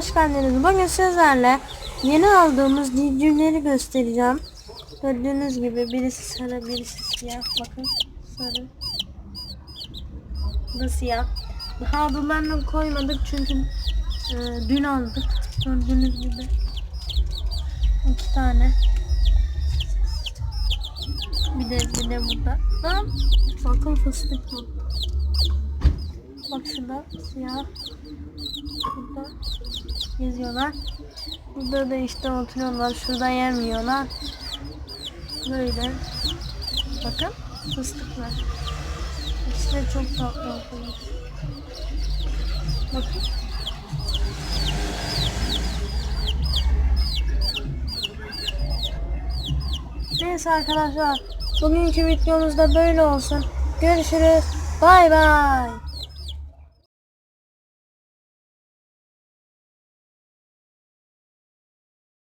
hoş geldiniz. Bugün sizlerle yeni aldığımız civcivleri göstereceğim. Gördüğünüz gibi birisi sarı, birisi siyah. Bakın sarı. Bu da siyah. Daha adlarını koymadık çünkü e, dün aldık. Gördüğünüz gibi. iki tane. Bir de bir de burada. Lan, bakın fıstık bu. Bak şurada siyah. Burada geziyorlar. Burada da işte oturuyorlar. Şurada yem yiyorlar. Böyle. Bakın fıstıklar. İkisi de çok tatlı olmuş. Bakın. Neyse arkadaşlar. Bugünkü videomuz da böyle olsun. Görüşürüz. Bay bay.